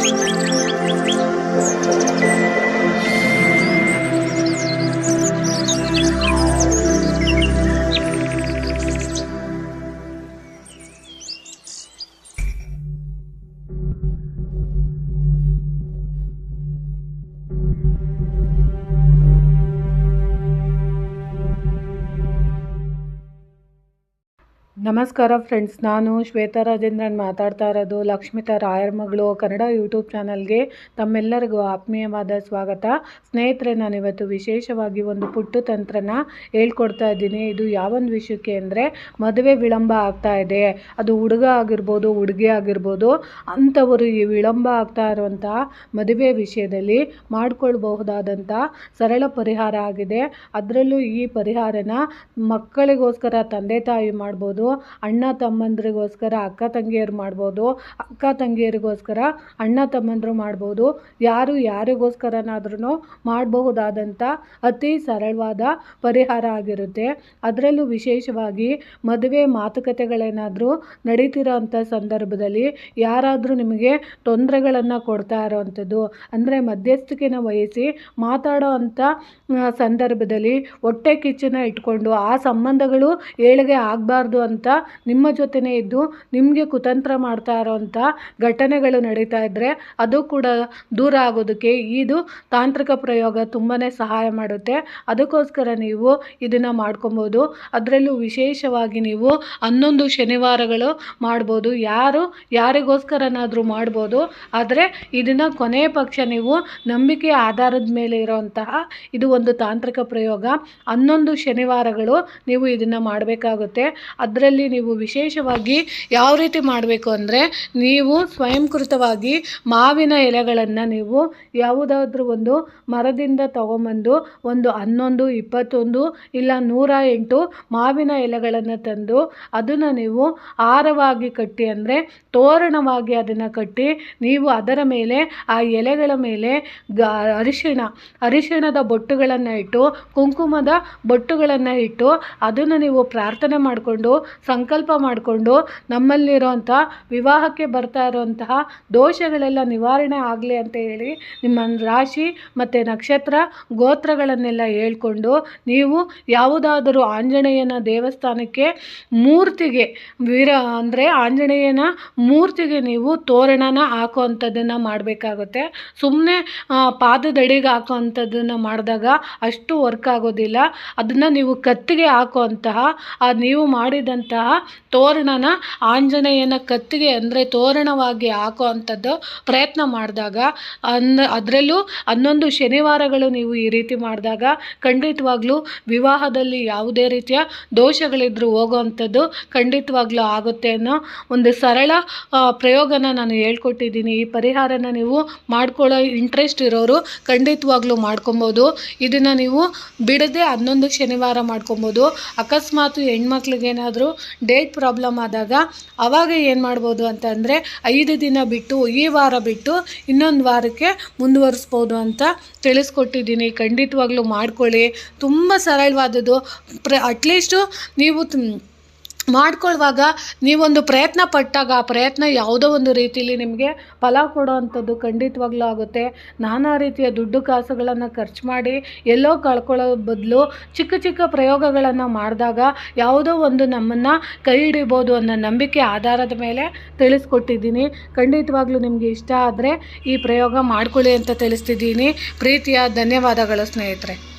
Música ನಮಸ್ಕಾರ ಫ್ರೆಂಡ್ಸ್ ನಾನು ಶ್ವೇತಾ ರಾಜೇಂದ್ರನ್ ಮಾತಾಡ್ತಾ ಇರೋದು ಲಕ್ಷ್ಮಿತಾ ರಾಯರ್ ಮಗಳು ಕನ್ನಡ ಯೂಟ್ಯೂಬ್ ಚಾನಲ್ಗೆ. ತಮ್ಮೆಲ್ಲರಿಗೂ ಆತ್ಮೀಯವಾದ ಸ್ವಾಗತ. ಸ್ನೇಹಿತರೆ ನಾನಿವತ್ತು ವಿಶೇಷವಾಗಿ ಒಂದು ಪುಟ್ಟು ತಂತ್ರನ ಹೇಳ್ಕೊಡ್ತಾ ಇದ್ದೀನಿ. ಇದು ಯಾವೊಂದು ವಿಷಯಕ್ಕೆ ಅಂದರೆ ಮದುವೆ ವಿಳಂಬ ಆಗ್ತಾ ಇದೆ. ಅದು ಹುಡುಗ ಆಗಿರ್ಬೋದು, ಹುಡುಗಿ ಆಗಿರ್ಬೋದು, ಅಂಥವರು ಈ ವಿಳಂಬ ಆಗ್ತಾ ಇರುವಂಥ ಮದುವೆ ವಿಷಯದಲ್ಲಿ ಮಾಡಿಕೊಳ್ಬಹುದಾದಂಥ ಸರಳ ಪರಿಹಾರ ಆಗಿದೆ. ಅದರಲ್ಲೂ ಈ ಪರಿಹಾರನ ಮಕ್ಕಳಿಗೋಸ್ಕರ ತಂದೆ ತಾಯಿ ಮಾಡ್ಬೋದು ಅಣ್ಣ ತಮ್ಮಂದ್ರಿಗೋಸ್ಕರ, ಅಕ್ಕ ತಂಗಿಯರು ಮಾಡ್ಬೋದು, ಅಕ್ಕ ತಂಗಿಯರಿಗೋಸ್ಕರ, ಅಣ್ಣ ತಮ್ಮಂದರು ಮಾಡ್ಬೋದು, ಯಾರು ಯಾರಿಗೋಸ್ಕರನಾದ್ರೂ ಮಾಡಬಹುದಾದಂಥ ಅತಿ ಸರಳವಾದ ಪರಿಹಾರ ಆಗಿರುತ್ತೆ. ಅದರಲ್ಲೂ ವಿಶೇಷವಾಗಿ ಮದುವೆ ಮಾತುಕತೆಗಳೇನಾದರೂ ನಡೀತಿರೋ ಅಂಥ ಸಂದರ್ಭದಲ್ಲಿ ಯಾರಾದರೂ ನಿಮಗೆ ತೊಂದರೆಗಳನ್ನು ಕೊಡ್ತಾ ಇರೋವಂಥದ್ದು ಅಂದರೆ ಮಧ್ಯಸ್ಥಿಕೆನ ವಹಿಸಿ ಮಾತಾಡೋ ಅಂಥ ಸಂದರ್ಭದಲ್ಲಿ ಹೊಟ್ಟೆ ಕಿಚ್ಚನ್ನ ಇಟ್ಕೊಂಡು ಆ ಸಂಬಂಧಗಳು ಏಳಿಗೆ ಆಗಬಾರ್ದು ಅಂತ ನಿಮ್ಮ ಜೊತೆನೇ ಇದ್ದು ನಿಮಗೆ ಕುತಂತ್ರ ಮಾಡ್ತಾ ಇರೋವಂಥ ಘಟನೆಗಳು ನಡೀತಾ ಇದ್ದರೆ ಅದು ಕೂಡ ದೂರ ಆಗೋದಕ್ಕೆ ಇದು ತಾಂತ್ರಿಕ ಪ್ರಯೋಗ ತುಂಬಾ ಸಹಾಯ ಮಾಡುತ್ತೆ. ಅದಕ್ಕೋಸ್ಕರ ನೀವು ಇದನ್ನು ಮಾಡ್ಕೊಬೋದು. ಅದರಲ್ಲೂ ವಿಶೇಷವಾಗಿ ನೀವು ಹನ್ನೊಂದು ಶನಿವಾರಗಳು ಮಾಡ್ಬೋದು. ಯಾರು, ಯಾರಿಗೋಸ್ಕರನಾದರೂ ಮಾಡ್ಬೋದು. ಆದರೆ ಇದನ್ನು ಕೊನೆಯ ಪಕ್ಷ ನೀವು ನಂಬಿಕೆ ಆಧಾರದ ಮೇಲೆ ಇರೋವಂತಹ ಇದು ಒಂದು ತಾಂತ್ರಿಕ ಪ್ರಯೋಗ. ಹನ್ನೊಂದು ಶನಿವಾರಗಳು ನೀವು ಇದನ್ನು ಮಾಡಬೇಕಾಗುತ್ತೆ. ಅದರಲ್ಲಿ ನೀವು ವಿಶೇಷವಾಗಿ ಯಾವ ರೀತಿ ಮಾಡಬೇಕು ಅಂದರೆ ನೀವು ಸ್ವಯಂಕೃತವಾಗಿ ಮಾವಿನ ಎಲೆಗಳನ್ನು ನೀವು ಯಾವುದಾದ್ರೂ ಒಂದು ಮರದಿಂದ ತಗೊಂಬಂದು ಒಂದು ಹನ್ನೊಂದು, ಇಪ್ಪತ್ತೊಂದು ಇಲ್ಲ ನೂರ ಎಂಟು ಮಾವಿನ ಎಲೆಗಳನ್ನು ತಂದು ಅದನ್ನು ನೀವು ಆರವಾಗಿ ಕಟ್ಟಿ ಅಂದರೆ ತೋರಣವಾಗಿ ಅದನ್ನು ಕಟ್ಟಿ ನೀವು ಅದರ ಮೇಲೆ ಆ ಎಲೆಗಳ ಮೇಲೆ ಗ ಅರಿಶಿಣ, ಅರಿಶಿಣದ ಬೊಟ್ಟುಗಳನ್ನು ಇಟ್ಟು, ಕುಂಕುಮದ ಬೊಟ್ಟುಗಳನ್ನು ಇಟ್ಟು ಅದನ್ನು ನೀವು ಪ್ರಾರ್ಥನೆ ಮಾಡಿಕೊಂಡು ಸಂಕಲ್ಪ ಮಾಡಿಕೊಂಡು ನಮ್ಮಲ್ಲಿರುವಂಥ ವಿವಾಹಕ್ಕೆ ಬರ್ತಾ ಇರುವಂತಹ ದೋಷಗಳೆಲ್ಲ ನಿವಾರಣೆ ಆಗಲಿ ಅಂತ ಹೇಳಿ ನಿಮ್ಮ ರಾಶಿ ಮತ್ತು ನಕ್ಷತ್ರ ಗೋತ್ರಗಳನ್ನೆಲ್ಲ ಹೇಳ್ಕೊಂಡು ನೀವು ಯಾವುದಾದರೂ ಆಂಜನೇಯನ ದೇವಸ್ಥಾನಕ್ಕೆ ಮೂರ್ತಿಗೆ ವೀರ ಅಂದರೆ ಆಂಜನೇಯನ ಮೂರ್ತಿಗೆ ನೀವು ತೋರಣನ ಹಾಕುವಂಥದ್ದನ್ನು ಮಾಡಬೇಕಾಗುತ್ತೆ. ಸುಮ್ಮನೆ ಪಾದದಡಿಗೆ ಹಾಕುವಂಥದ್ದನ್ನು ಮಾಡಿದಾಗ ಅಷ್ಟು ವರ್ಕ್ ಆಗೋದಿಲ್ಲ. ಅದನ್ನು ನೀವು ಕತ್ತಿಗೆ ಹಾಕುವಂತಹ ನೀವು ನೀವು ಮಾಡಿದಂತಹ ತೋರಣನ ಆಂಜನೇಯನ ಕತ್ತಿಗೆ ಅಂದರೆ ತೋರಣವಾಗಿ ಹಾಕುವಂಥದ್ದು ಪ್ರಯತ್ನ ಮಾಡಿದಾಗ ಅನ್ನ ಅದರಲ್ಲೂ ಹನ್ನೊಂದು ಶನಿವಾರಗಳು ನೀವು ಈ ರೀತಿ ಮಾಡಿದಾಗ ಖಂಡಿತವಾಗ್ಲೂ ವಿವಾಹದಲ್ಲಿ ಯಾವುದೇ ರೀತಿಯ ದೋಷಗಳಿದ್ರೂ ಹೋಗುವಂಥದ್ದು ಖಂಡಿತವಾಗ್ಲೂ ಆಗುತ್ತೆ ಅನ್ನೋ ಒಂದು ಸರಳ ಪ್ರಯೋಗನ ನಾನು ಹೇಳ್ಕೊಟ್ಟಿದ್ದೀನಿ. ಈ ಪರಿಹಾರನ ನೀವು ಮಾಡ್ಕೊಳ್ಳೋ ಇಂಟ್ರೆಸ್ಟ್ ಇರೋರು ಖಂಡಿತವಾಗ್ಲೂ ಮಾಡ್ಕೊಬೋದು. ಇದನ್ನು ನೀವು ಬಿಡದೆ ಹನ್ನೊಂದು ಶನಿವಾರ ಮಾಡ್ಕೊಬೋದು. ಅಕಸ್ಮಾತ್ ಹೆಣ್ಮಕ್ಳಿಗೇನಾದರೂ ಡೇಟ್ ಪ್ರಾಬ್ಲಮ್ ಆದಾಗ ಆವಾಗ ಏನು ಮಾಡ್ಬೋದು ಅಂತಂದರೆ ಐದು ದಿನ ಬಿಟ್ಟು, ಈ ವಾರ ಬಿಟ್ಟು ಇನ್ನೊಂದು ವಾರಕ್ಕೆ ಮುಂದುವರಿಸ್ಬೋದು ಅಂತ ತಿಳಿಸ್ಕೊಟ್ಟಿದ್ದೀನಿ. ಖಂಡಿತವಾಗ್ಲೂ ಮಾಡ್ಕೊಳ್ಳಿ. ತುಂಬ ಸರಳವಾದದ್ದು. ಪ್ರ ಅಟ್ಲೀಸ್ಟು ನೀವು ಮಾಡ್ಕೊಳ್ಳುವಾಗ ನೀವೊಂದು ಪ್ರಯತ್ನ ಪಟ್ಟಾಗ ಆ ಪ್ರಯತ್ನ ಯಾವುದೋ ಒಂದು ರೀತಿಯಲ್ಲಿ ನಿಮಗೆ ಫಲ ಕೊಡೋ ಅಂಥದ್ದು ಖಂಡಿತವಾಗ್ಲೂ ಆಗುತ್ತೆ. ನಾನಾ ರೀತಿಯ ದುಡ್ಡು ಕಾಸುಗಳನ್ನು ಖರ್ಚು ಮಾಡಿ ಎಲ್ಲೋ ಕಳ್ಕೊಳ್ಳೋ ಬದಲು ಚಿಕ್ಕ ಚಿಕ್ಕ ಪ್ರಯೋಗಗಳನ್ನು ಮಾಡಿದಾಗ ಯಾವುದೋ ಒಂದು ನಮ್ಮನ್ನು ಕೈ ಹಿಡಿಬೋದು ಅನ್ನೋ ನಂಬಿಕೆ ಆಧಾರದ ಮೇಲೆ ತಿಳಿಸ್ಕೊಟ್ಟಿದ್ದೀನಿ. ಖಂಡಿತವಾಗ್ಲೂ ನಿಮಗೆ ಇಷ್ಟ ಆದರೆ ಈ ಪ್ರಯೋಗ ಮಾಡ್ಕೊಳ್ಳಿ ಅಂತ ತಿಳಿಸ್ತಿದ್ದೀನಿ. ಪ್ರೀತಿಯ ಧನ್ಯವಾದಗಳು ಸ್ನೇಹಿತರೆ.